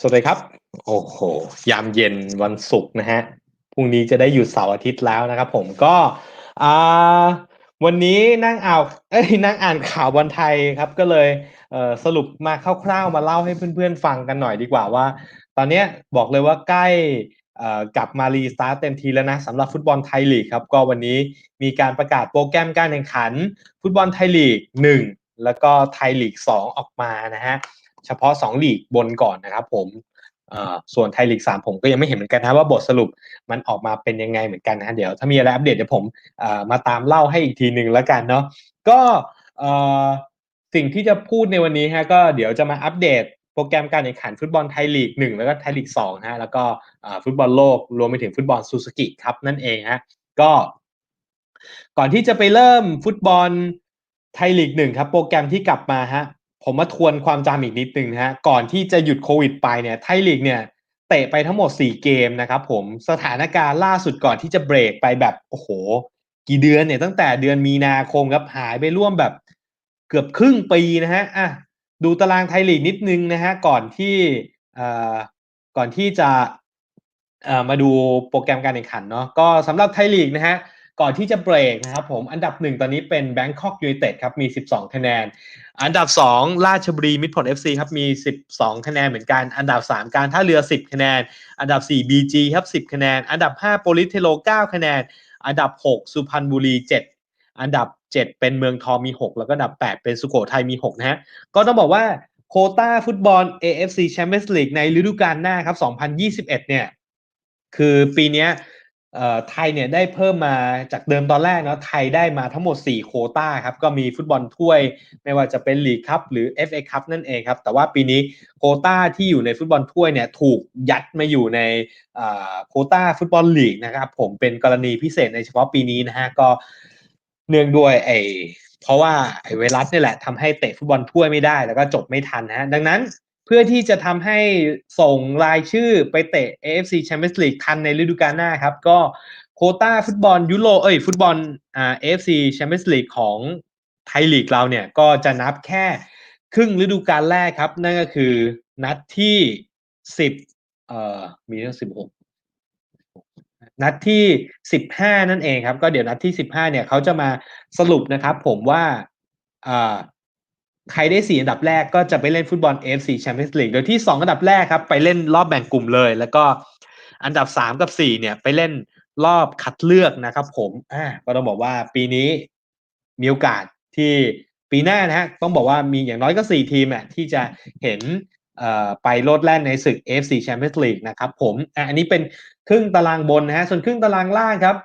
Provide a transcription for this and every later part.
สวัสดีครับ โอ้โห ยามเย็นวันศุกร์นะฮะ พรุ่งนี้จะได้หยุดเสาร์อาทิตย์แล้วนะครับผมก็อ่าวันนี้นั่งอ่านเอ้ยนั่งอ่านข่าวบอลไทยครับ ก็เลยเอ่อสรุปมาคร่าวๆมาเล่าให้เพื่อนๆฟังกันหน่อยดีกว่าว่า ตอนเนี้ยบอกเลยว่าใกล้เอ่อกลับมารีสตาร์ทเต็มทีแล้วนะสำหรับฟุตบอลไทยลีกครับ ก็วันนี้มีการประกาศโปรแกรมการแข่งขัน ฟุตบอลไทยลีก 1 แล้วก็ไทยลีก 2 ออกมานะฮะ เฉพาะ 2 ลีกบนก่อนนะครับ ผมส่วนไทยลีก3ผมก็ยังไม่เห็นเหมือนกันนะว่าบทสรุปมันออกมาเป็นยังไงเหมือนกันนะเดี๋ยวถ้ามีอะไรอัปเดตเดี๋ยวผมมาตามเล่าให้อีกทีหนึ่งแล้วกันเนาะก็สิ่งที่จะพูดในวันนี้ฮะก็เดี๋ยวจะมาอัปเดตโปรแกรมการแข่งขันฟุตบอลไทยลีก1แล้วก็ไทยลีก2ฮะแล้วก็ฟุตบอลโลกรวมไปถึงฟุตบอลซูซูกิครับนั่นเองฮะก็ก่อนที่จะไปเริ่มฟุตบอลไทยลีกหนึ่งครับโปรแกรมที่กลับมาฮะ ผมมาทวนความจำอีกนิดนึงนะฮะก่อนที่จะหยุดโควิดไปเนี่ยไทยลีกเนี่ยเตะไปทั้งหมด 4 เกมนะครับผมสถานการณ์ล่าสุดก่อนที่จะเบรกไปแบบโอ้โห กี่เดือนเนี่ยตั้งแต่เดือนมีนาคมครับหายไปร่วมแบบเกือบครึ่งปีนะฮะอะดูตารางไทยลีกนิดนึงนะฮะก่อนที่อ่ก่อนที่จะมาดูโปรแกรมการแข่งขันเนาะก็สำหรับไทยลีกนะฮะ ก่อนที่จะเบรกนะครับผมอันดับหนึ่งตอนนี้เป็นแบงคอกยูไนเต็ดครับมี 12 คะแนน อันดับ 2 ราชบุรีมิตรผล FC ครับมี 12 คะแนนเหมือนกัน อันดับ 3 การท่าเรือ 10 คะแนน อันดับ 4 BG ครับ 10 คะแนน อันดับ 5 โปลิสเทโล 9 คะแนน อันดับ 6 สุพรรณบุรี 7 อันดับ 7 เป็นเมืองทองมี 6 แล้วก็อันดับ 8 เป็นสุโขทัยมี 6 นะฮะก็ต้องบอกว่าโคต้าฟุตบอล AFC Champions League ในฤดูกาลหน้าครับ 2021 เนี่ย คือปีนี้ ไทยเนี่ยได้เพิ่มมาจากเดิมตอนแรกเนาะไทยได้มาทั้งหมด 4 โคต้าครับก็มีฟุตบอลถ้วย ไม่ว่าจะเป็นลีกคัพหรือ FA คัพนั่นเองครับ แต่ว่าปีนี้โคต้าที่อยู่ในฟุตบอลถ้วยเนี่ยถูกยัดมาอยู่ในโคต้าฟุตบอลลีกนะครับผมเป็นกรณีพิเศษในเฉพาะปีนี้นะฮะก็เนื่องด้วยไอเพราะว่าไอไวรัสนี่แหละทำให้เตะฟุตบอลถ้วยไม่ได้แล้วก็จบไม่ทันนะฮะดังนั้น เพื่อที่จะทำให้ส่งรายชื่อไปเตะ AFC Champions League ทันในฤดูกาลหน้าครับ ก็โคต้าฟุตบอลยุโรเอ้ยฟุตบอลอ่า AFC Champions League ของไทยลีกเราเนี่ยก็จะนับแค่ครึ่งฤดูกาลแรกครับ นั่นก็คือนัดที่สิบเอ่อมีทั้งสิบหกนัดที่สิบห้านั่นเองครับ ก็เดี๋ยวนัดที่สิบห้าเนี่ยเขาจะมาสรุปนะครับ ผมว่าอ่า ใครได้สี่อันดับแรกก็จะไปเล่นฟุตบอล AFC Champions League โดยที่สองอันดับแรกครับ ไปเล่นรอบแบ่งกลุ่มเลย แล้วก็อันดับสามกับสี่เนี่ย ไปเล่นรอบคัดเลือกนะครับผมอ่าก็ต้องบอกว่าปีนี้มีโอกาสที่ปีหน้านะฮะต้องบอกว่ามีอย่างน้อยก็สี่ทีมอะที่จะเห็นไปโลดแล่นในศึก AFC Champions League นะครับผมอะอันนี้เป็นครึ่งตารางบนนะฮะ ส่วนครึ่งตารางล่างครับ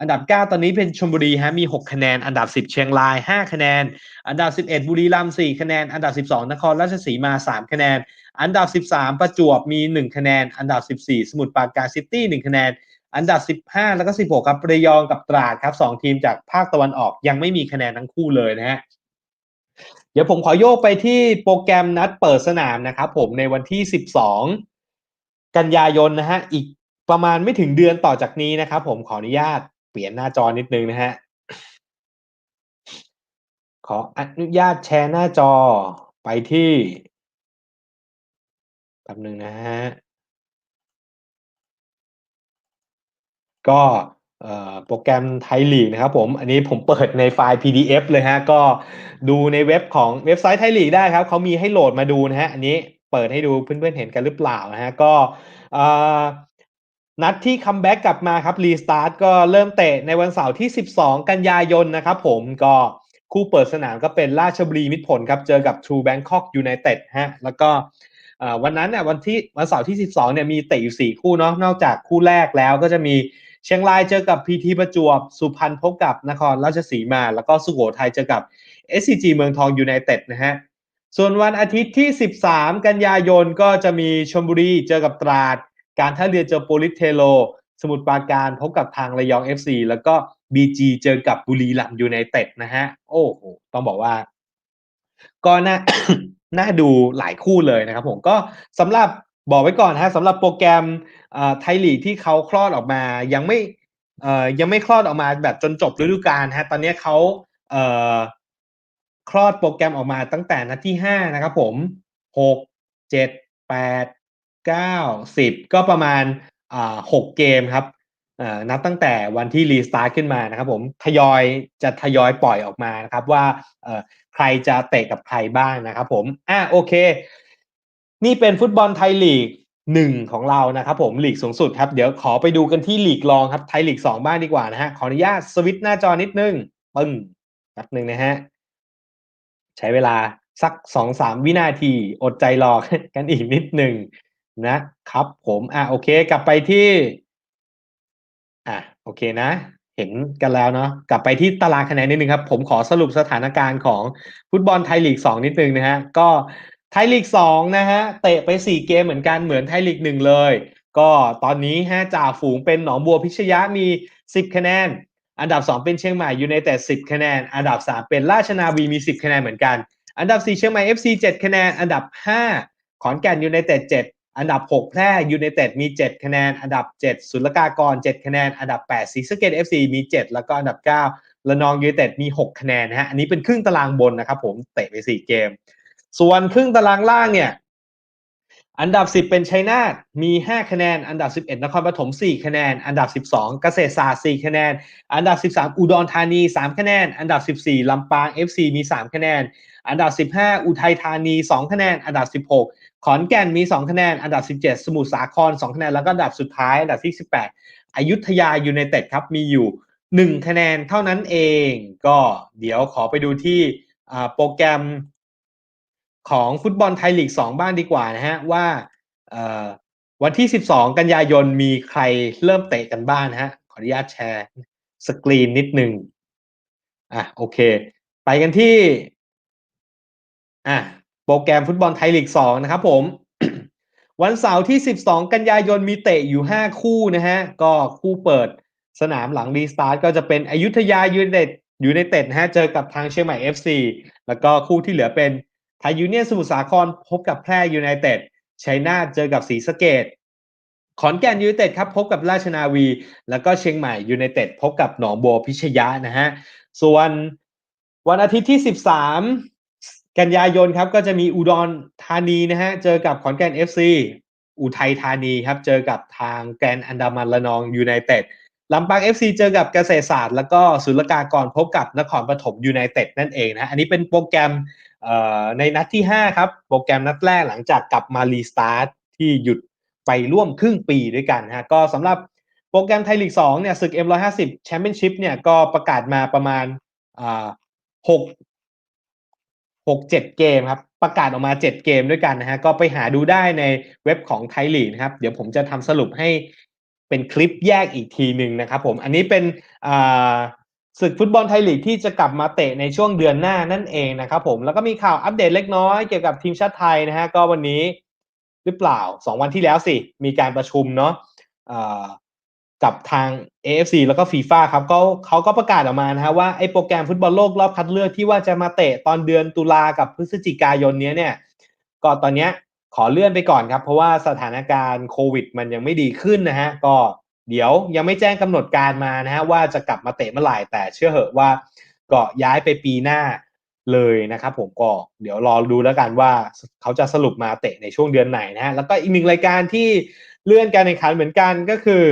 อันดับ 9 ตอนนี้เป็นชลบุรีฮะมี 6 คะแนน อันดับ 10 เชียงราย 5 คะแนน อันดับ 11 บุรีรัมย์4คะแนน อันดับ 12 นครราชสีมา 3 คะแนน อันดับ 13 ประจวบมี 1 คะแนน อันดับ 14 สมุทรปราการซิตี้1คะแนน อันดับ 15 แล้วก็ 16 ครับระยองกับตราดครับ2ทีมจากภาคตะวันออกยังไม่มีคะแนนทั้งคู่เลยนะฮะเดี๋ยวผมขอโยกไปที่โปรแกรมนัดเปิดสนามนะครับผมในวันที่ 12 กันยายนนะฮะอีกประมาณไม่ถึงเดือนต่อจากนี้นะครับผมขออนุญาต เปลี่ยนหน้าจอนิดนึงนะฮะ ขออนุญาตแชร์หน้าจอไปที่แป๊บนึงนะฮะ ก็โปรแกรมไทยลีกนะครับผม อันนี้ผมเปิดในไฟล์ PDF เลยฮะ ก็ดูในเว็บของเว็บไซต์ไทยลีกได้ครับ เขามีให้โหลดมาดูนะฮะ อันนี้เปิดให้ดูเพื่อนๆเห็นกันหรือเปล่านะฮะ ก็ นัดที่คัมแบ็กกลับมาครับรีสตาร์ทก็เริ่มเตะในวันเสาร์ที่ 12 กันยายนนะครับผมก็คู่เปิดสนามก็เป็นราชบุรีมิตรผลครับ เจอกับ True Bangkok United ฮะแล้วก็วันนั้นเนี่ยวันที่วันเสาร์ที่ 12เนี่ยมีเตะอยู่ 4 คู่เนาะนอกจากคู่แรกแล้วก็จะมีเชียงรายเจอกับพีทีประจวบ สุพรรณพบกับนครราชสีมา แล้วก็สุโขทัยเจอกับ SCG เมืองทองยูไนเต็ดนะฮะส่วนวันอาทิตย์ที่ 13 กันยายนก็จะมีชลบุรีเจอกับตราด การท่าเรือเจอโปลิสเทโล สมุทรปราการพบกับทางระยอง FC แล้วก็ BG เจอกับบุรีรัมยูไนเต็ดนะฮะ โอ้โห ต้องบอกว่า ก็น่าน่าดูหลายคู่เลยนะครับผมก็สำหรับบอกไว้ก่อนฮะสำหรับโปรแกรมไทยลีกที่เขาคลอดออกมา ยังไม่ยังไม่คลอดออกมาแบบจนจบฤดูกาลฮะตอนนี้เขาคลอดโปรแกรมออกมาตั้งแต่นัดที่ห้านะครับผมหกเจ็ดแปด เก้าสิบก็ประมาณหกเกมครับนับตั้งแต่วันที่รีสตาร์ทขึ้นมานะครับผมทยอยจะทยอยปล่อยออกมานะครับว่าใครจะเตะกับใครบ้างนะครับผมอะโอเค นี่เป็นฟุตบอลไทยลีกหนึ่งของเรานะครับผมลีกสูงสุดครับ เดี๋ยวขอไปดูกันที่ลีกรองครับไทยลีกสองบ้างดีกว่านะฮะขออนุญาตสวิตช์หน้าจอนิดนึงปึ้งแป๊บนึงนะฮะใช้เวลาสักสองสามวินาทีอดใจรอกันอีกนิดหนึ่ง นะครับผมอะโอเคกลับไปที่อะโอเคนะ เห็นกันแล้วเนาะกลับไปที่ตารางคะแนนนิดนึงครับ ผมขอสรุปสถานการณ์ของฟุตบอลไทยลีกสองนิดนึงนะฮะก็ไทยลีกสองนะฮะเตะไปสี่เกมเหมือนกันเหมือนไทยลีกหนึ่งเลย ก็ตอนนี้ฮะจ่าฝูงเป็นหนองบัวพิชยะมีสิบคะแนน อันดับสองเป็นเชียงใหม่ยูไนเต็ดสิบคะแนน อันดับสามเป็นราชนาวีมีสิบคะแนนเหมือนกัน อันดับสี่เชียงใหม่ FC เจ็ดคะแนน อันดับห้าขอนแก่นยูไนเต็ดเจ็ด อันดับหกแพร่ยูไนเต็ดมีเจ็ดคะแนน อันดับเจ็ดศุลกากรเจ็ดคะแนน อันดับแปดศรีสะเกด FC มีเจ็ดแล้วก็อันดับเก้าระนองยูไนเต็ดมีหกคะแนนนะฮะ อันนี้เป็นครึ่งตารางบนนะครับผม เตะไปสี่เกม ส่วนครึ่งตารางล่างเนี่ย อันดับ 10 เป็นชัยนาทมี 5 คะแนน อันดับ 11 นครปฐม 4 คะแนน อันดับ 12 เกษตรศาสตร์ 4 คะแนน อันดับ 13 อุดรธานี 3 คะแนน อันดับ 14 ลำปาง FC มี 3 คะแนน อันดับ 15 อุทัยธานี 2 คะแนน อันดับ 16 ขอนแก่นมี 2 คะแนน อันดับ 17 สมุทรสาคร 2 คะแนน แล้วก็อันดับสุดท้าย อันดับที่ 18 อยุธยายูไนเต็ดครับ มีอยู่ 1 คะแนนเท่านั้นเอง ก็เดี๋ยวขอไปดูที่โปรแกรม ของฟุตบอลไทยลีก 2 บ้างดีกว่านะฮะว่าวันที่ 12 กันยายนมีใครเริ่มเตะกันบ้างนะฮะขออนุญาตแชร์สกรีนนิดหนึ่งอะโอเค ไปกันที่อะโปรแกรมฟุตบอลไทยลีก 2 นะครับผม วันเสาร์ที่ 12 กันยายนมีเตะอยู่ 5 คู่นะฮะ ก็คู่เปิดสนามหลังรีสตาร์ทก็จะเป็นอยุธยายูไนเต็ดยูไนเต็ดนะฮะเจอกับทางเชียงใหม่ FC แล้วก็คู่ที่เหลือเป็น ไทยยูเนียนสมุทรสาครพบกับแพร่ยูไนเต็ดชัยนาทเจอกับศรีสะเกดขอนแก่นยูไนเต็ดครับพบกับราชนาวี แล้วก็เชียงใหม่ยูไนเต็ดพบกับหนองบัวพิชยะนะฮะส่วนวันอาทิตย์ที่ 13 กันยายนครับก็จะมีอุดรธานีนะฮะเจอกับขอนแก่น FC อุทัยธานีครับเจอกับทางแกนอันดามันละนองยูไนเต็ดลำปาง FC เจอกับเกษตรศาสตร์ แล้วก็ศุลกากรพบกับนครปฐมยูไนเต็ดนั่นเองนะฮะอันนี้เป็นโปรแกรม ในนัดที่ 5 ครับ โปรแกรมนัดแรกหลังจากกลับมารีสตาร์ทที่หยุดไปร่วมครึ่งปีด้วยกันฮะก็สำหรับโปรแกรมไทยลีก2เนี่ยศึก M150 แชมเปี้ยนชิพเนี่ยก็ประกาศมาประมาณหกหกเจ็ดเกมครับ ประกาศออกมาเจ็ดเกมด้วยกันนะฮะก็ไปหาดูได้ในเว็บของไทยลีกนะครับ เดี๋ยวผมจะทำสรุปให้เป็นคลิปแยกอีกทีหนึ่งนะครับผมอันนี้เป็น ศึกฟุตบอลไทยลีกที่จะกลับมาเตะในช่วงเดือนหน้านั่นเองนะครับผมแล้วก็มีข่าวอัปเดตเล็กน้อยเกี่ยวกับทีมชาติไทยนะฮะก็วันนี้หรือเปล่าสองวันที่แล้วสิ มีการประชุมเนาะกับทาง AFC แล้วก็ฟีฟ่าครับก็เขาก็ประกาศออกมานะฮะว่าไอ้โปรแกรมฟุตบอลโลกรอบคัดเลือกที่ว่าจะมาเตะตอนเดือนตุลากับพฤศจิกายนเนี้ยเนี่ยก็ตอนเนี้ยขอเลื่อนไปก่อนครับ เพราะว่าสถานการณ์โควิด มันยังไม่ดีขึ้นนะฮะก็ เดี๋ยวยังไม่แจ้งกำหนดการมานะฮะว่าจะกลับมาเตะเมื่อไหร่แต่เชื่อเหอะว่าก็ย้ายไปปีหน้าเลยนะครับผมก็เดี๋ยวรอดูแล้วกันว่าเขาจะสรุปมาเตะในช่วงเดือนไหนนะฮะแล้วก็อีกหนึ่งรายการที่เลื่อนการแข่งขันเหมือนกันก็คือ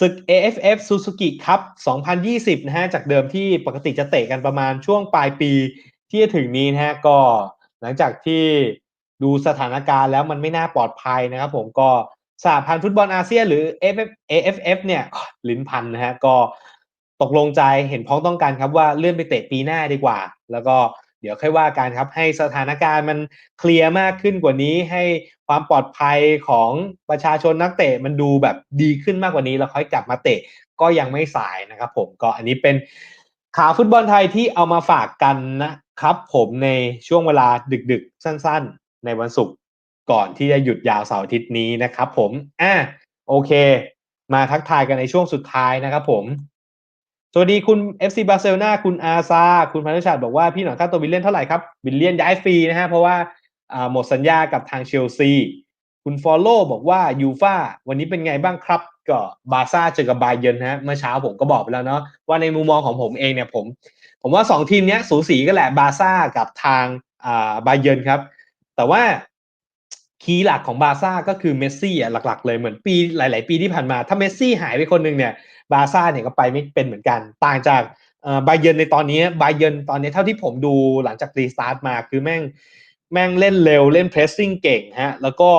ศึก AFF Suzuki Cup 2020 นะฮะจากเดิมที่ปกติจะเตะกันประมาณช่วงปลายปีที่จะถึงนี้นะฮะก็หลังจากที่ดูสถานการณ์แล้วมันไม่น่าปลอดภัยนะครับผมก็ สหพันธ์ฟุตบอลอาเซียนหรือ AFF, AFF เนี่ยลิ้นพันนะฮะก็ตกลงใจเห็นพ้องต้องกันครับว่าเลื่อนไปเตะปีหน้าดีกว่า แล้วก็เดี๋ยวค่อยว่ากันครับให้สถานการณ์มันเคลียร์มากขึ้นกว่านี้ ให้ความปลอดภัยของประชาชนนักเตะมันดูแบบดีขึ้นมากกว่านี้แล้วค่อยกลับมาเตะก็ยังไม่สายนะครับ ผมก็อันนี้เป็นข่าวฟุตบอลไทยที่เอามาฝากกันนะครับ ผมในช่วงเวลาดึกๆ สั้น ๆ ในวันศุกร์ ก่อนที่จะหยุดยาวเสาร์อาทิตย์นี้นะครับผมอะโอเค มาทักทายกันในช่วงสุดท้ายนะครับผม สวัสดีคุณ FC บาร์เซโลนาคุณอาซา คุณพันธชาติบอกว่าพี่หนอนค่าตัววิลเลียนเท่าไหร่ครับวิลเลียนย้ายฟรีนะฮะ เพราะว่าหมดสัญญากับทางเชลซี คุณฟอลโล่บอกว่ายูฟาวันนี้เป็นไงบ้างครับ ก็บาซ่าเจอกับบาเยนฮะ เมื่อเช้าผมก็บอกไปแล้วเนาะว่าในมุมมองของผมเองเนี่ยผม ผมว่าสองทีมเนี้ยสูสีกันแหละบาซ่ากับทางอ่าบาเยนครับ แต่ว่า คีย์หลักของบาร์ซ่าก็คือเมสซี่อะหลักๆเลยเหมือนปีหลาย ๆ ปีที่ผ่านมา ถ้าเมสซี่หายไปคนหนึ่งเนี่ยบาร์ซ่าเนี่ยก็ไปไม่เป็นเหมือนกัน ต่างจากบาเยนในตอนนี้บาเยนตอนนี้เท่าที่ผมดูหลังจากรีสตาร์ทมาคือแม่งแม่งเล่นเร็วเล่นเพรสซิ่งเก่งฮะแล้วก็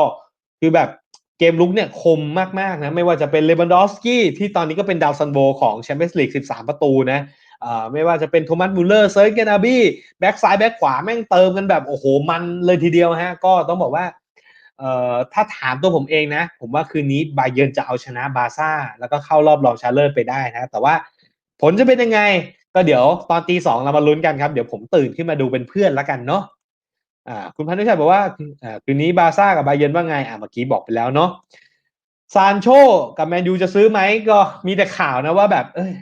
คือแบบเกมลุกเนี่ยคมมากๆนะไม่ว่าจะเป็นเลวันดอฟสกี้ที่ตอนนี้ก็เป็นดาวซันโบของแชมเปี้ยนส์ลีก 13 ประตูนะไม่ว่าจะเป็นโทมัสมูลเลอร์เซิร์กเกนาบี้แบ็กซ้ายแบ็กขวาแม่งเติมกันแบบโอ้โหมันเลยทีเดียวฮะก็ต้องบอกว่า ถ้าถามตัวผมเองนะ ผมว่าคืนนี้บาเยิร์นจะเอาชนะบาซ่า แล้วก็เข้ารอบรองชาเลอร์ไปได้นะ แต่ว่าผลจะเป็นยังไง ก็เดี๋ยวตอนตีสองเรามาลุ้นกันครับ เดี๋ยวผมตื่นขึ้นมาดูเป็นเพื่อนแล้วกันเนาะอ่าคุณพันธุชัยบอกว่าคืนนี้บาซ่ากับบาเยิร์นว่าไงอ่าเมื่อกี้บอกไปแล้วเนาะซานโชกับแมนยูจะซื้อไหมก็มีแต่ข่าวนะว่าแบบ เอ้ย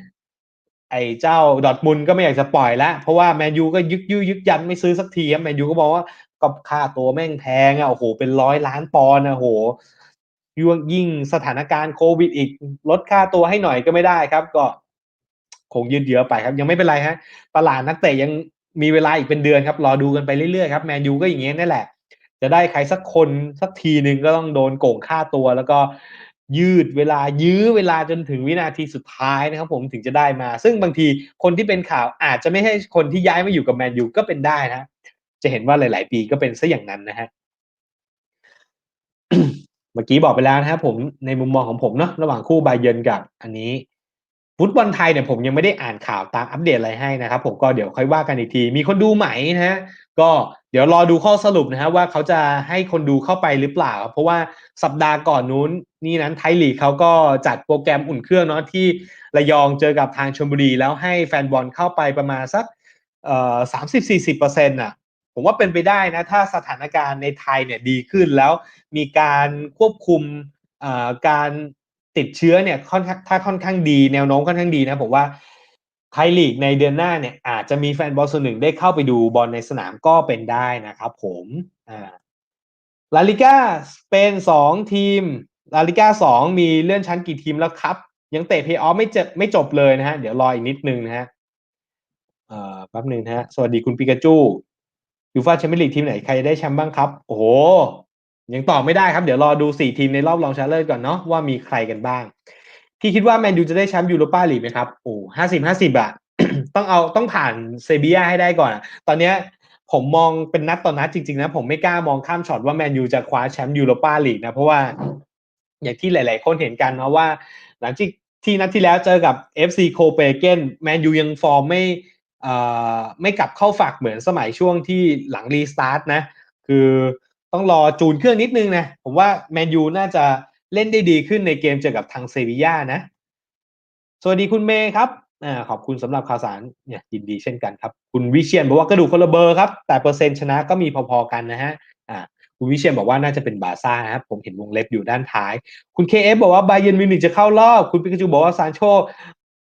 ไอ้เจ้าดอทมุนก็ไม่อยากจะปล่อยแล้ว เพราะว่าแมนยูก็ยึกยื้อยึกยันไม่ซื้อสักทีแมนยูก็บอกว่า ก็ค่าตัวแม่งแพงอะโอ้โหเป็นร้อยล้านปอนด์นะโหยิ่งยิ่งสถานการณ์โควิดอีกลดค่าตัวให้หน่อยก็ไม่ได้ครับ ก็คงยืดเยื้อไปครับ ยังไม่เป็นไรฮะ ตลาดนักเตะยังมีเวลาอีกเป็นเดือนครับ รอดูกันไปเรื่อยๆครับแมนยูก็อย่างเงี้ยนั่นแหละ จะได้ใครสักคนสักทีหนึ่งก็ต้องโดนโกงค่าตัว แล้วก็ยืดเวลายื้อเวลาจนถึงวินาทีสุดท้ายนะครับ ผมถึงจะได้มา ซึ่งบางทีคนที่เป็นข่าวอาจจะไม่ใช่คนที่ย้ายมาอยู่กับแมนยูก็เป็นได้นะ จะเห็นว่าหลาย ๆ ปีก็เป็นซะอย่างนั้นนะฮะเมื่อกี้บอกไปแล้วนะครับผมในมุมมองของผมเนาะระหว่างคู่บาเยนกับ อันนี้ฟุตบอลไทยเนี่ยผมยังไม่ได้อ่านข่าวตามอัปเดตอะไรให้นะครับ ผมก็เดี๋ยวค่อยว่ากันอีกที มีคนดูไหมนะฮะก็เดี๋ยวรอดูข้อสรุปนะฮะว่าเขาจะให้คนดูเข้าไปหรือเปล่า เพราะว่าสัปดาห์ก่อนนู้น นี่นั้นไทยลีกเขาก็จัดโปรแกรมอุ่นเครื่องเนาะที่ระยองเจอกับทางชลบุรี แล้วให้แฟนบอลเข้าไปประมาณสักเอ่อสามสิบสี่สิบเปอร์เซ็นต์อะ ผมว่าเป็นไปได้นะ ถ้าสถานการณ์ในไทยเนี่ยดีขึ้นแล้วมีการควบคุมการติดเชื้อเนี่ยค่อนถ้าค่อนข้างดีแนวโน้มค่อนข้างดีนะผมว่าไทยลีกในเดือนหน้าเนี่ยอาจจะมีแฟนบอลส่วนหนึ่งได้เข้าไปดูบอลในสนามก็เป็นได้นะครับผมอ่าลาลิก้าสเปนสองทีมลาลิก้าสองมีเลื่อนชั้นกี่ทีมแล้วครับ ยังเตะเพย์ออฟไม่จบไม่จบเลยนะฮะ เดี๋ยวรออีกนิดนึงนะฮะเอ่อแป๊บหนึ่งนะฮะ สวัสดีคุณปิกาจู ยูฟ่าแชมเปี้ยนลีกทีมไหนใครได้แชมป์บ้างครับ โอ้โห ยังตอบไม่ได้ครับ เดี๋ยวรอดูสี่ทีมในรอบรองชนะเลิศก่อนเนาะว่ามีใครกันบ้างพี่คิดว่าแมนยูจะได้แชมป์ยูโรปาลีกไหมครับ โอ้ห้าสิบห้าสิบอะต้องเอาต้องผ่านเซบียาให้ได้ก่อนตอนเนี้ยผมมองเป็นนัดต่อนนัดจริงๆนะผมไม่กล้ามองข้ามช็อตว่าแมนยูจะคว้าแชมป์ยูโรปาลีกนะเพราะว่าอย่างที่หลาย ๆ คนเห็นกันนะว่า หลังจากที่นัดที่แล้วเจอกับ FC โคเปเกนแมนยูยังฟอร์มไม่ ไม่กลับเข้าฝักเหมือนสมัยช่วงที่หลังรีสตาร์ทนะ คือต้องรอจูนเครื่องนิดนึงนะ ผมว่าแมนยูน่าจะเล่นได้ดีขึ้นในเกมเจอกับทางเซบีย่านะ สวัสดีคุณเมย์ครับอขอบคุณสำหรับข่าวสารเนี่ยยินดีเช่นกันครับ คุณวิเชียนบอกว่ากระดูกคนละเบอร์ครับ แต่เปอร์เซ็นต์ชนะก็มีพอๆกันนะฮะอ่าคุณวิเชียนบอกว่าน่าจะเป็นบาซ่านะครับ ผมเห็นวงเล็บอยู่ด้านท้าย คุณเคเอฟบอกว่าบาเยนมิวนิกจะเข้ารอบ คุณปิกาจูบอกว่าซานโช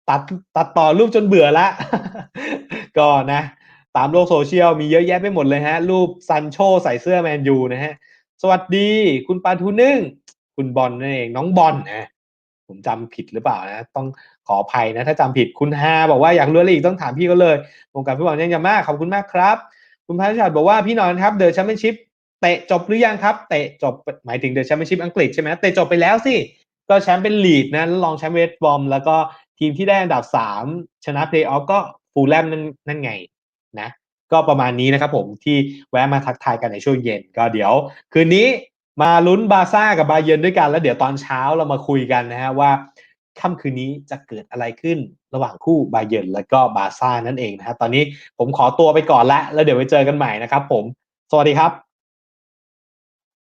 ตัดตัดต่อรูปจนเบื่อละ ก็นะ ตามโลกโซเชียลมีเยอะแยะไปหมดเลยฮะ รูปซันโชใส่เสื้อแมนยูนะฮะ สวัสดีคุณปาทูนึ่ง คุณบอลนั่นเองน้องบอลนะผมจำผิดหรือเปล่านะ ต้องขออภัยนะ ถ้าจำผิดคุณฮาบอกว่าอยากรู้อะไรอีกต้องถามพี่ก็เลยวงการฟุตบอลยังจะมากขอบคุณมากครับ คุณพัชชัดบอกว่าพี่นอนครับเดอะแชมเปี้ยนชิพเตะจบหรือยังครับเตะจบหมายถึงเดอะแชมเปี้ยนชิพอังกฤษใช่ไหมเตะจบไปแล้วสิก็แชมป์เป็นลีดนะลองแชมป์เวสต์บอมแล้วก็ทีมที่ได้อันดับสามชนะเพลย์ออฟก็ ฟูลแลมนั่นนั่นไงนะก็ประมาณนี้นะครับผมที่แวะมาทักทายกันในช่วงเย็น ก็เดี๋ยว คืนนี้มาลุ้นบาซ่ากับบาเยนด้วยกัน แล้วเดี๋ยวตอนเช้าเรามาคุยกันนะฮะว่าค่ำคืนนี้จะเกิดอะไรขึ้นระหว่างคู่บาเยนและก็บาซ่านั่นเองนะฮะตอนนี้ผมขอตัวไปก่อนละแล้วเดี๋ยวไปเจอกันใหม่นะครับผม สวัสดีครับ